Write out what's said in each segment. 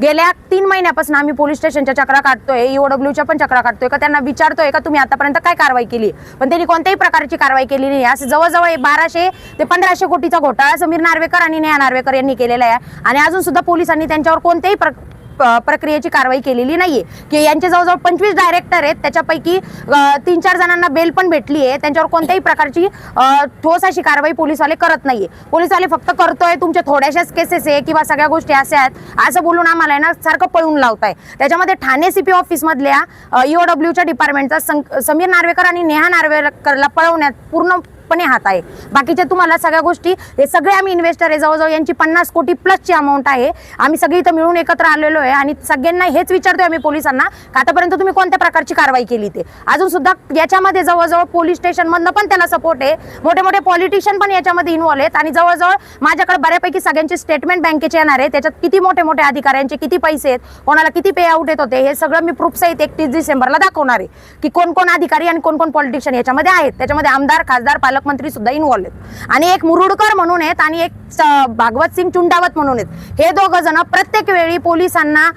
गेल्या तीन महिन्यापासून आम्ही पोलीस स्टेशनच्या चक्रा काढतोय ईओडब्ल्यूच्या पण चक्रा काढतोय का त्यांना विचारतोय का तुम्ही आतापर्यंत काय कारवाई केली? पण त्यांनी कोणत्याही प्रकारची कारवाई केली नाही. असं जवळजवळ बाराशे ते पंधराशे कोटीचा घोटाळा समीर नार्वेकर आणि नेहा नार्वेकर यांनी केलेला आहे. आणि अजून सुद्धा पोलिसांनी त्यांच्यावर कोणत्याही प्र प्रक्रियेची कारवाई केलेली नाहीये. की यांचे जवळजवळ पंचवीस डायरेक्टर आहेत त्याच्यापैकी तीन चार जणांना बेल पण भेटली आहे. त्यांच्यावर कोणत्याही प्रकारची ठोस अशी कारवाई पोलीसवाले करत नाहीये. पोलिसवाले फक्त करतोय तुमच्या थोड्याशाच केसेस आहे किंवा सगळ्या गोष्टी अशा आहेत असं बोलून आम्हाला आहे ना सारखं पळून लावताय. त्याच्यामध्ये ठाणे सीपी ऑफिस मधल्या ईओडब्ल्यूच्या डिपार्टमेंटचा सं- समीर नार्वेकर आणि नेहा नार्वेकरला पळवण्यात पूर्ण पूर्णपणे हात आहे बाकीच्या तुम्हाला सगळ्या गोष्टी हे सगळे आम्ही इन्व्हेस्टर आहे. जवळजवळ यांची पन्नास कोटी प्लसची अमाऊंट आहे. आम्ही सगळी इथं मिळून एकत्र आलेलो आहे आणि सगळ्यांना हेच विचारतोय आम्ही पोलिसांना का आतापर्यंत तुम्ही कोणत्या प्रकारची कारवाई केली ते? अजून सुद्धा याच्यामध्ये जवळजवळ पोलीस स्टेशनमधनं पण त्याला सपोर्ट आहे. मोठे मोठे पॉलिटिशियन पण याच्यामध्ये इन्व्हॉल्व आहेत आणि जवळजवळ माझ्याकडे बऱ्यापैकी सगळ्यांचे स्टेटमेंट बँकेचे येणार आहे त्याच्यात किती मोठे मोठे अधिकाऱ्यांचे किती पैसे आहेत कोणाला किती पे आउट येत होते हे सगळं मी प्रूफ सहित एकतीस डिसेंबरला दाखवणार आहे. की कोण कोण अधिकारी आणि कोण कोण पॉलिटिशियन याच्यामध्ये आहेत. त्याच्यामध्ये आमदार खासदार पालकमंत्री सुद्धा इन्व्हॉल्व आहेत. आणि एक मुरुडकर म्हणून आहेत आणि एक भागवत सिंग चुंडावत म्हणून आहेत. हे दोघ जण प्रत्येक वेळी पोलिसांना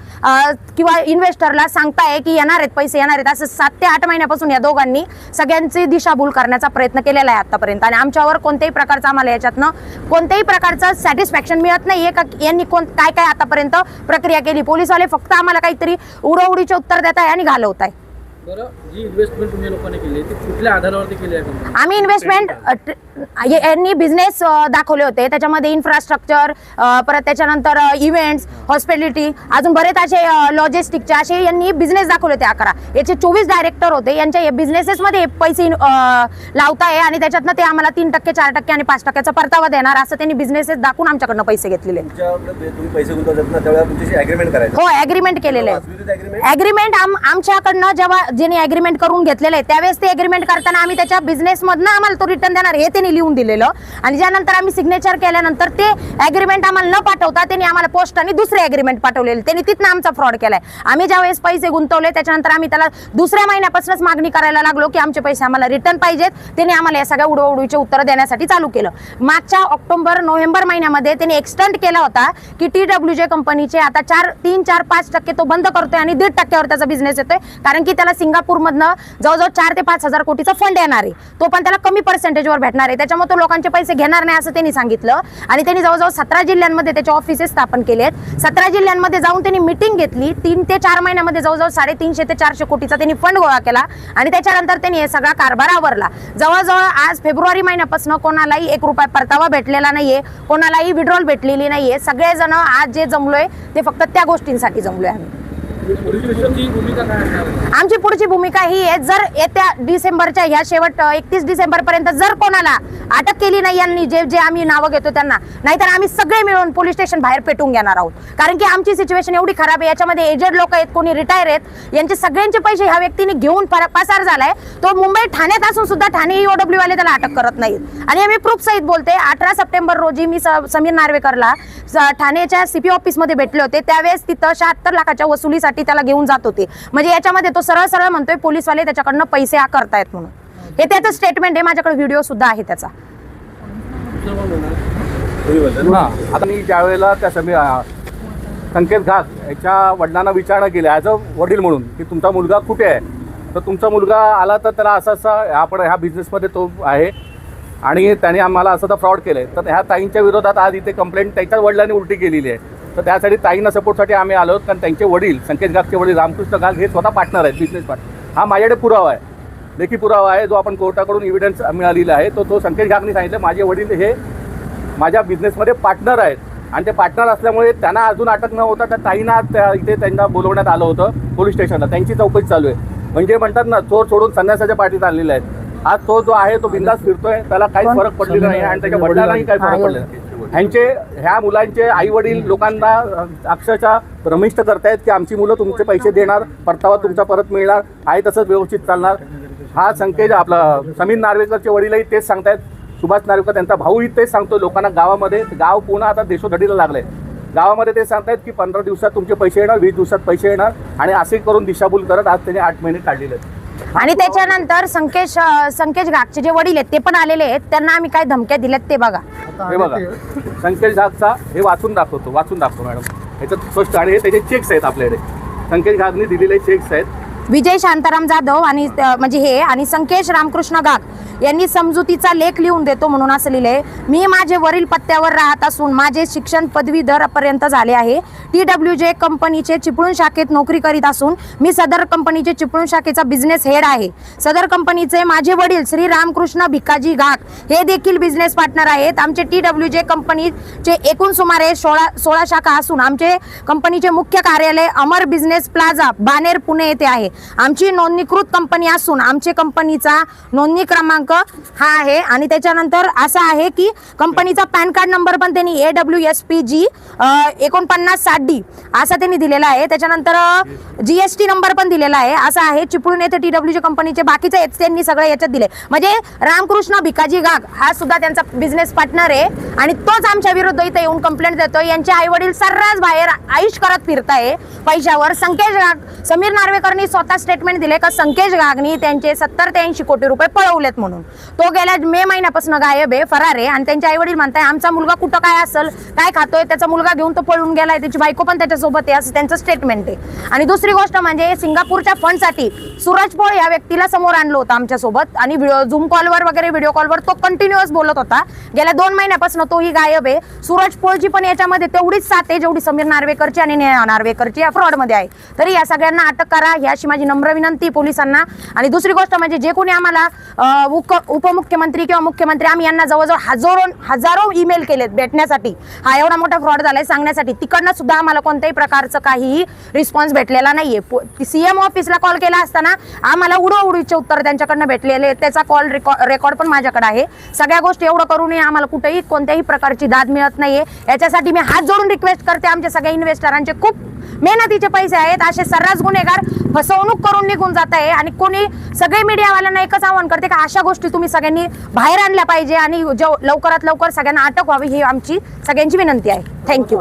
किंवा इन्व्हेस्टरला सांगताय की येणार आहेत पैसे येणार आहेत. असं सात ते आठ महिन्यापासून या दोघांनी सगळ्यांची दिशाभूल करण्याचा प्रयत्न केलेला आहे आतापर्यंत. आणि आमच्यावर कोणत्याही प्रकारचं आम्हाला याच्यातनं कोणत्याही प्रकारचं सॅटिस्फॅक्शन मिळत नाहीये का? यांनी कोण काय काय आतापर्यंत प्रक्रिया केली? पोलिसवाले फक्त आम्हाला काहीतरी उडवडीचे उत्तर देत आहे आणि घालवत आहे जी इन्व्हेस्टमेंट तुम्ही लोकांनी केली ती कुठल्या आधारावरती केली आहे कंपनी आम्ही इन्व्हेस्टमेंट यांनी बिझनेस दाखवले होते. त्याच्यामध्ये इन्फ्रास्ट्रक्चर परत त्याच्यानंतर इव्हेंट्स हॉस्पिटॅलिटी अजून बरेच असे लॉजिस्टिकचे असे यांनी बिझनेस दाखवले होते अकरा. याचे चोवीस डायरेक्टर होते. यांच्या या businesses मध्ये हे पैसे अं, लावताय आणि त्याच्यातनं ते आम्हाला तीन टक्के चार टक्के आणि पाच टक्क्याचा परतावा देणार असं त्यांनी बिझनेसेस दाखवून आमच्याकडनं पैसे घेतलेले. तुमच्याकडे तुम्ही पैसे गुंतवतात ना त्यावेळेला तुमच्याशी अग्रीमेंट करायचं. हो केलेलं? अग्रीमेंट आमच्याकडनं जेव्हा ज्यांनी अग्रीमेंट करून घेतलेलं आहे. त्यावेळेस ते अग्रीमेंट करताना आम्ही त्याच्या बिझनेसमधनं आम्हाला तो रिटर्न देणार हे त्यांनी लिहून दिलेलं. आणि ज्यानंतर आम्ही सिग्नेचर केल्यानंतर ते अग्रीमेंट आम्हाला न पाठवता त्यांनी आम्हाला पोस्टाने दुसरे अग्रीमेंट पाठवलेले. त्यांनी तिथनं आमचा फ्रॉड केलाय. आम्ही ज्यावेळेस पैसे गुंतवले त्याच्यानंतर आम्ही त्याला दुसऱ्या महिन्यापासूनच मागणी करायला लागलो की आमचे पैसे आम्हाला रिटर्न पाहिजेत. त्यांनी आम्हाला या सगळ्या उडवडूचे उत्तर देण्यासाठी चालू केलं. मागच्या ऑक्टोबर नोव्हेंबर महिन्यामध्ये त्यांनी एक्सटेंड केला होता की टी डब्ल्यू जे कंपनीचे आता चार तीन चार पाच टक्के तो बंद करतोय आणि दीड टक्क्यावर त्याचा बिझनेस येतोय. कारण की त्याला मधनं जवळजवळ चार ते पाच हजार कोटीचा फंड येणार आहे. तो पण त्याला कमी पर्सेंटेजवर भेटणार आहे. त्याच्यामुळे तो लोकांचे पैसे घेणार नाही असं त्यांनी सांगितलं. आणि त्यांनी जवळजवळ सतरा जिल्ह्यांमध्ये त्याचे ऑफिसेस स्थापन केलेत सतरा जिल्ह्यांमध्ये जाऊन त्यांनी मिटिंग घेतली. तीन ते चार महिन्यामध्ये जवळजवळ साडेतीनशे ते चारशे कोटीचा त्यांनी फंड गोळा केला. आणि त्याच्यानंतर त्यांनी हे सगळा कारभार आवरला. जवळजवळ आज फेब्रुवारी महिन्यापासून कोणालाही एक रुपया परतावा भेटलेला नाहीये. कोणालाही विड्रॉल भेटलेली नाहीये. सगळेजण आज जे जमलोय ते फक्त त्या गोष्टींसाठी जमलोय आम्ही. आमची पुढची भूमिका ही आहे. जर येत्या डिसेंबरच्या ह्या शेवट एकतीस डिसेंबर पर्यंत जर कोणाला अटक केली नाही यांनी जे जे आम्ही नावं घेतो त्यांना नाहीतर आम्ही सगळे मिळून पोलीस स्टेशन बाहेर पेटून घेणार आहोत. कारण की आमची सिच्युएशन एवढी खराब आहे याच्यामध्ये एजेड लोक आहेत कोणी रिटायर आहेत यांचे सगळ्यांचे पैसे ह्या व्यक्तीने घेऊन पसार झालाय. तो मुंबई ठाण्यात असून सुद्धा ठाणे ईओडब्ल्यू वाले त्याला अटक करत नाहीत. आणि आम्ही प्रूफ सहित बोलते अठरा सप्टेंबर रोजी मी स- समीर नार्वेकरला स- ठाण्याच्या सीपी ऑफिसमध्ये भेटले होते. त्यावेळेस तिथं शहात्तर लाखाच्या वसुलीसाठी त्याला घेऊन जात होते. म्हणजे याच्यामध्ये तो सरळ सरळ म्हणतोय पोलीसवाले त्याच्याकडनं पैसे आकारतायत म्हणून. हे त्याचं स्टेटमेंट आहे माझ्याकडे व्हिडिओ सुद्धा आहे त्याचा. आता मी ज्यावेळेला त्या समी संकेत घास याच्या वडिलांना विचारणा केली ॲज अ वडील म्हणून की तुमचा मुलगा कुठे आहे? तर तुमचा मुलगा आला तर त्याला असं असं आपण ह्या बिझनेसमध्ये तो आहे आणि त्याने आम्हाला असं तर फ्रॉड केलं आहे तर ह्या ताईंच्या विरोधात आज इथे कंप्लेंट त्याच्याच वडिलांनी उलटी केलेली आहे. तर त्यासाठी ताईंना सपोर्टसाठी आम्ही आलो कारण त्यांचे वडील संकेत घासचे वडील रामकृष्ण घास हे स्वतः पार्टनर आहेत बिझनेस पार्टनर हा माझ्याकडे पुरावा आहे. लेखी पुरावा आहे जो आपण कोर्टाकडून इव्हिडन्स मिळालेला आहे. तो तो संकेत घागने सांगितलं माझे वडील हे माझ्या बिझनेसमध्ये पार्टनर आहेत. आणि ते पार्टनर असल्यामुळे त्यांना अजून अटक न होता त्या ताईंना त्या- इथे त्यांना बोलवण्यात आलं होतं पोलीस स्टेशनला त्यांची चौकशी चालू आहे. म्हणजे म्हणतात ना चोर सोडून संन्यासाच्या पाठीत आलेले आहेत. आज तो जो आहे तो बिंदास फिरतोय. त्याला काहीच फरक पडलेला नाही आणि त्याच्या वडिलांनाही काही फरक पडलेला नाही. ह्यांचे ह्या मुलांचे आई वडील लोकांना अक्षरशः भ्रमिष्ट करतायत की आमची मुलं तुमचे पैसे देणार परतावा तुमचा परत मिळणार आहे तसंच व्यवस्थित चालणार. हा संकेत आपला समीर नार्वेकरचे वडीलही तेच सांगतायत. सुभाष नार्वेकर त्यांचा भाऊही तेच सांगतो लोकांना गावामध्ये. गाव पूर्ण आता देशोधडीला लागलंय. गावामध्ये ते सांगतायत की पंधरा दिवसात तुमचे पैसे येणार वीस दिवसात पैसे येणार आणि असे करून दिशाभूल करत आज त्यांनी आठ महिने काढलेले आहेत. आणि त्याच्यानंतर संकेश संकेश घागचे जे वडील आहेत ते पण आलेले आहेत. त्यांना आम्ही काय धमक्या दिल्यात ते बघा. हे बघा. संकेत झागचा हे वाचून दाखवतो वाचून दाखवतो मॅडम. याच्यात स्पष्ट आणि हे त्याचे चेक्स आहेत आपल्याकडे. संकेत घागने दिलेले चेक्स आहेत. विजय शांताराम जाधव आणि म्हणजे हे आणि संकेश रामकृष्ण गाग यांनी समजुतीचा लेख लिहून देतो म्हणून असं लिहिलंय. मी माझे वरील पत्त्यावर राहत असून माझे शिक्षण पदवीधरपर्यंत झाले आहे. टी डब्ल्यू जे कंपनीचे चिपळूण शाखेत नोकरी करीत असून मी सदर कंपनीचे चिपळूण शाखेचा बिझनेस हेड आहे. सदर कंपनीचे माझे वडील श्री रामकृष्ण भिकाजी घाक हे देखील बिझनेस पार्टनर आहेत. आमचे टी डब्ल्यू जे कंपनीचे एकूण सुमारे सोळा सोळा शाखा असून आमचे कंपनीचे मुख्य कार्यालय अमर बिझनेस प्लाझा बानेर पुणे येथे आहे. आमची नोंदणीकृत कंपनी असून आमचे कंपनीचा नोंदणी क्रमांक हा आहे. आणि त्याच्यानंतर असा आहे की कंपनीचा पॅन कार्ड नंबर पण त्यांनी A W S P G एकोणपन्नास साठ डी असा त्यांनी दिलेला आहे. त्याच्यानंतर जीएसटी नंबर पण दिलेला आहे. असा आहे चिपळूण येथे टी डब्ल्यूचे कंपनीचे बाकीचे त्यांनी सगळे याच्यात दिले. म्हणजे रामकृष्ण भिकाजी गाग हा सुद्धा त्यांचा बिझनेस पार्टनर आहे. आणि तोच आमच्या विरुद्ध इथे येऊन कंप्लेंट देतोय. यांचे आई वडील सर्रास बाहेर आयुष करत फिरताय. पैशावर संकेश गाग समीर नार्वेकरनी स्वतः स्टेटमेंट दिले का संकेश गागनी त्यांचे सत्तर ते ऐंशी कोटी रुपये पळवलेत म्हणून. तो गेल्या मे महिन्यापासून गायब आहे फरार आहे आणि त्यांचे आई वडील म्हणताय आमचा मुलगा कुठं काय असेल काय खातोय त्याचा मुलगा घेऊन तो पळून गेलाय त्याची बायको पण त्याच्यासोबत आहे असं त्यांचं स्टेटमेंट आहे. आणि दुसरी गोष्ट म्हणजे सिंगापूरच्या फंडसाठी सूरज पोळ या व्यक्तीला समोर आणलं होतं आमच्यासोबत आणि झूम कॉलवर वगैरे व्हिडिओ कॉलवर तो कंटिन्युअस बोलत होता. गेल्या दोन महिन्यापासून तोही गायब आहे. सूरज पोळची पण याच्यामध्ये तेवढीच साथ आहे जेवढी समीर नार्वेकरची आणि नार्वेकरची या फ्रॉडमध्ये आहे. तरी या सगळ्यांना अटक करा ही अशी माझी नम्र विनंती पोलिसांना. आणि दुसरी गोष्ट म्हणजे जे कोणी आम्हाला उक- उपमुख्यमंत्री किंवा मुख्यमंत्री आम्ही यांना जवळजवळ हजारो हजारो ईमेल केलेत भेटण्यासाठी. हा एवढा मोठा फ्रॉड झालाय सांगण्यासाठी. तिकडनं सुद्धा आम्हाला कोणत्याही प्रकारचं काहीही रिस्पॉन्स भेटलेला नाहीये. सीएम ऑफिसला कॉल केला असताना आम्हाला उडवउडीचे उत्तर त्यांच्याकडनं भेटलेले आहेत. त्याचा कॉल रेकॉर्ड पण माझ्याकडे आहे. सगळ्या गोष्टी एवढं करूनही आम्हाला कुठेही कोणत्याही प्रकारची दाद मिळत नाहीये. याच्यासाठी मी हात जोडून रिक्वेस्ट करते आमच्या सगळ्या इन्व्हेस्टरांचे खूप मेहनतीचे पैसे आहेत असे सर्रास गुन्हेगार फसवणूक करून निघून जात आहे आणि कोणी सगळे मीडियावाल्यांना एकच आवाहन करते का अशा गोष्टी तुम्ही सगळ्यांनी बाहेर आणल्या पाहिजे आणि जेव- लवकरात लवकर सगळ्यांना अटक व्हावी ही आमची सगळ्यांची विनंती आहे. थँक्यू